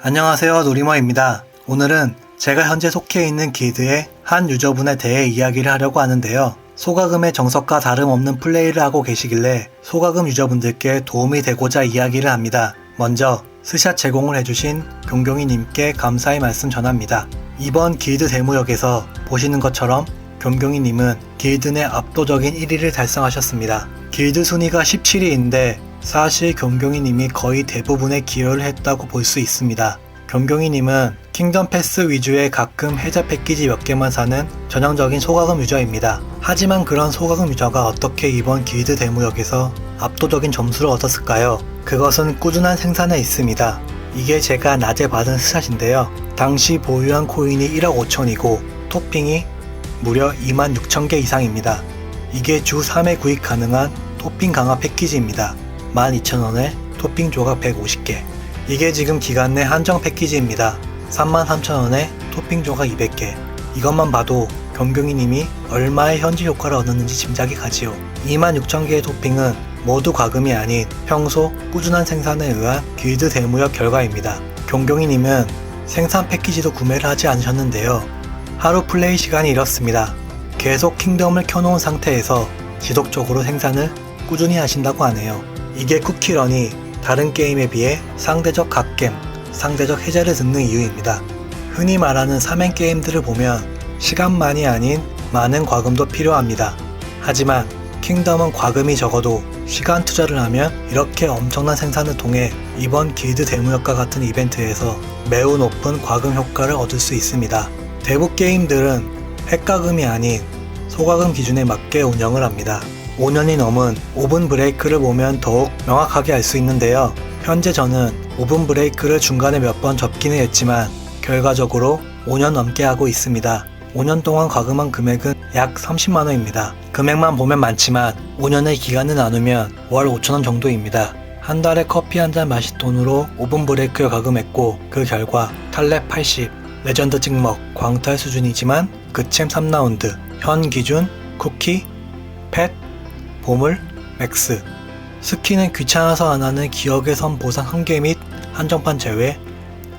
안녕하세요 노리머입니다. 오늘은 제가 현재 속해 있는 길드의 한 유저분에 대해 이야기를 하려고 하는데요. 소가금의 정석과 다름없는 플레이를 하고 계시길래 소가금 유저분들께 도움이 되고자 이야기를 합니다. 먼저 스샷 제공을 해주신 경경이님께 감사의 말씀 전합니다. 이번 길드 대무역에서 보시는 것처럼 경경이님은 길드 내 압도적인 1위를 달성하셨습니다. 길드 순위가 17위인데 사실 경경이님이 거의 대부분에 기여를 했다고 볼 수 있습니다. 경경이님은 킹덤 패스 위주의 가끔 해자 패키지 몇 개만 사는 전형적인 소가금 유저입니다. 하지만 그런 소가금 유저가 어떻게 이번 길드 대무역에서 압도적인 점수를 얻었을까요? 그것은 꾸준한 생산에 있습니다. 이게 제가 낮에 받은 스샷인데요. 당시 보유한 코인이 1억 5천이고 토핑이 무려 2만 6천 개 이상입니다. 이게 주 3회 구입 가능한 토핑 강화 패키지입니다. 12,000원에 토핑 조각 150개. 이게 지금 기간 내 한정 패키지입니다. 33,000원에 토핑 조각 200개. 이것만 봐도 경경이님이 얼마의 현지 효과를 얻었는지 짐작이 가지요. 26,000개의 토핑은 모두 과금이 아닌 평소 꾸준한 생산에 의한 길드 대무역 결과입니다. 경경이님은 생산 패키지도 구매를 하지 않으셨는데요. 하루 플레이 시간이 이렇습니다. 계속 킹덤을 켜놓은 상태에서 지속적으로 생산을 꾸준히 하신다고 하네요. 이게 쿠키런이 다른 게임에 비해 상대적 갓겜, 상대적 해제를 듣는 이유입니다. 흔히 말하는 3행 게임들을 보면 시간만이 아닌 많은 과금도 필요합니다. 하지만 킹덤은 과금이 적어도 시간 투자를 하면 이렇게 엄청난 생산을 통해 이번 길드 대무역과 같은 이벤트에서 매우 높은 과금 효과를 얻을 수 있습니다. 대부 게임들은 핵과금이 아닌 소과금 기준에 맞게 운영을 합니다. 5년이 넘은 오븐 브레이크를 보면 더욱 명확하게 알 수 있는데요. 현재 저는 오븐 브레이크를 중간에 몇 번 접기는 했지만 결과적으로 5년 넘게 하고 있습니다. 5년 동안 과금한 금액은 약 30만원입니다. 금액만 보면 많지만 5년의 기간을 나누면 월 5천원 정도입니다. 한 달에 커피 한 잔 마실 돈으로 오븐 브레이크에 과금했고 그 결과 탈랩 80, 레전드 찍먹, 광탈 수준이지만 그챔 3라운드, 현 기준 쿠키, 펫, 보물, 맥스. 스키는 귀찮아서 안 하는 기억의 선 보상 1개 및 한정판 제외,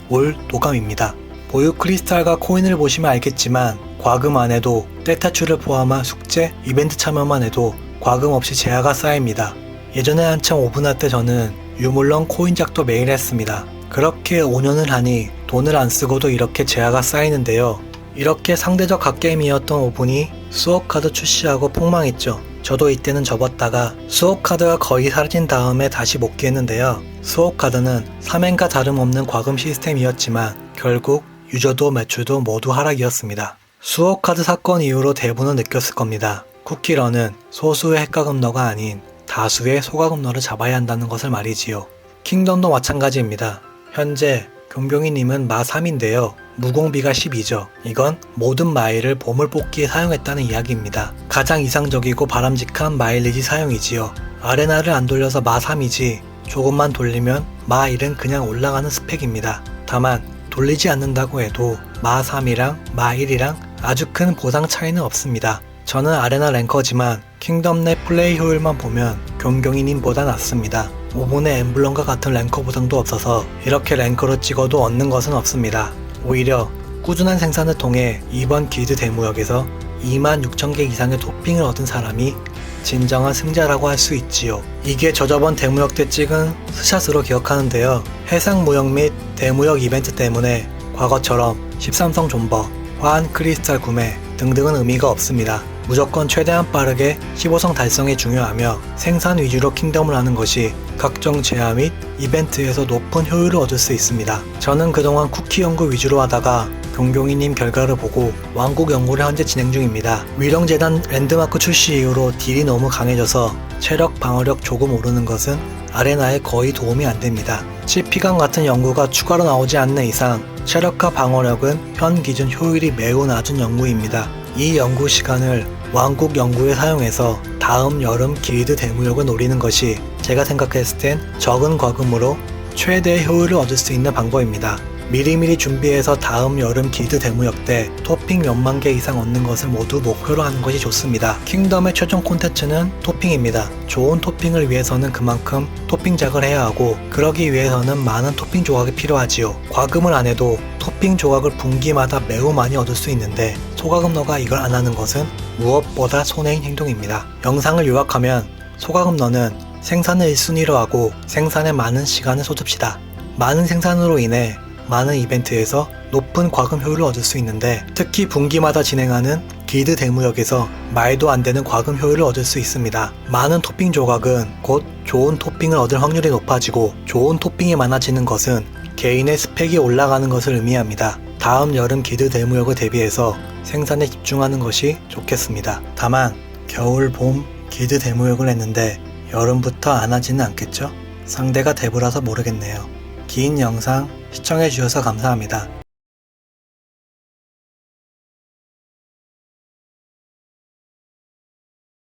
올 도감입니다. 보유 크리스탈과 코인을 보시면 알겠지만 과금 안 해도 떼타추를 포함한 숙제, 이벤트 참여만 해도 과금 없이 제하가 쌓입니다. 예전에 한참 오픈할 때 저는 유물론 코인작도 매일 했습니다. 그렇게 5년을 하니 돈을 안 쓰고도 이렇게 제하가 쌓이는데요. 이렇게 상대적 갓게임이었던 오븐이 수업카드 출시하고 폭망했죠. 저도 이때는 접었다가 수업카드가 거의 사라진 다음에 다시 복귀했는데요. 수업카드는 3행과 다름없는 과금 시스템이었지만 결국 유저도 매출도 모두 하락이었습니다. 수업카드 사건 이후로 대부분은 느꼈을 겁니다. 쿠키런은 소수의 핵과금러가 아닌 다수의 소과금러를 잡아야 한다는 것을 말이지요. 킹덤도 마찬가지입니다. 현재 경경이님은 마 3인데요. 무공비가 12죠. 이건 모든 마일을 보물 뽑기에 사용했다는 이야기입니다. 가장 이상적이고 바람직한 마일리지 사용이지요. 아레나를 안 돌려서 마 3이지 조금만 돌리면 마 1은 그냥 올라가는 스펙입니다. 다만 돌리지 않는다고 해도 마 3이랑 마 1이랑 아주 큰 보상 차이는 없습니다. 저는 아레나 랭커지만 킹덤 내 플레이 효율만 보면 경경이님보다 낫습니다. 5분의 엠블럼과 같은 랭커 보상도 없어서 이렇게 랭커로 찍어도 얻는 것은 없습니다. 오히려 꾸준한 생산을 통해 이번 길드 대무역에서 2만 6천 개 이상의 토핑을 얻은 사람이 진정한 승자라고 할 수 있지요. 이게 저 저번 대무역 때 찍은 스샷으로 기억하는데요. 해상 무역 및 대무역 이벤트 때문에 과거처럼 13성 존버, 화한 크리스탈 구매 등등은 의미가 없습니다. 무조건 최대한 빠르게 15성 달성이 중요하며 생산 위주로 킹덤을 하는 것이 각종 제한 및 이벤트에서 높은 효율을 얻을 수 있습니다. 저는 그동안 쿠키 연구 위주로 하다가 경경이님 결과를 보고 왕국 연구를 현재 진행 중입니다. 위령재단 랜드마크 출시 이후로 딜이 너무 강해져서 체력 방어력 조금 오르는 것은 아레나에 거의 도움이 안 됩니다. CP강 같은 연구가 추가로 나오지 않는 이상 체력과 방어력은 현 기준 효율이 매우 낮은 연구입니다. 이 연구 시간을 왕국 연구에 사용해서 다음 여름 길드 대무역을 노리는 것이 제가 생각했을 땐 적은 과금으로 최대의 효율을 얻을 수 있는 방법입니다. 미리미리 준비해서 다음 여름 길드 대무역 때 토핑 몇만 개 이상 얻는 것을 모두 목표로 하는 것이 좋습니다. 킹덤의 최종 콘텐츠는 토핑입니다. 좋은 토핑을 위해서는 그만큼 토핑작을 해야 하고 그러기 위해서는 많은 토핑 조각이 필요하지요. 과금을 안 해도 토핑 조각을 분기마다 매우 많이 얻을 수 있는데 소가금너가 이걸 안 하는 것은 무엇보다 손해인 행동입니다. 영상을 요약하면 소가금너는 생산을 1순위로 하고 생산에 많은 시간을 쏟읍시다. 많은 생산으로 인해 많은 이벤트에서 높은 과금 효율을 얻을 수 있는데 특히 분기마다 진행하는 길드 대무역에서 말도 안 되는 과금 효율을 얻을 수 있습니다. 많은 토핑 조각은 곧 좋은 토핑을 얻을 확률이 높아지고 좋은 토핑이 많아지는 것은 개인의 스펙이 올라가는 것을 의미합니다. 다음 여름 길드 대무역을 대비해서 생산에 집중하는 것이 좋겠습니다. 다만 겨울, 봄 길드 대무역을 했는데 여름부터 안 하지는 않겠죠? 상대가 대부라서 모르겠네요. 긴 영상 시청해주셔서 감사합니다.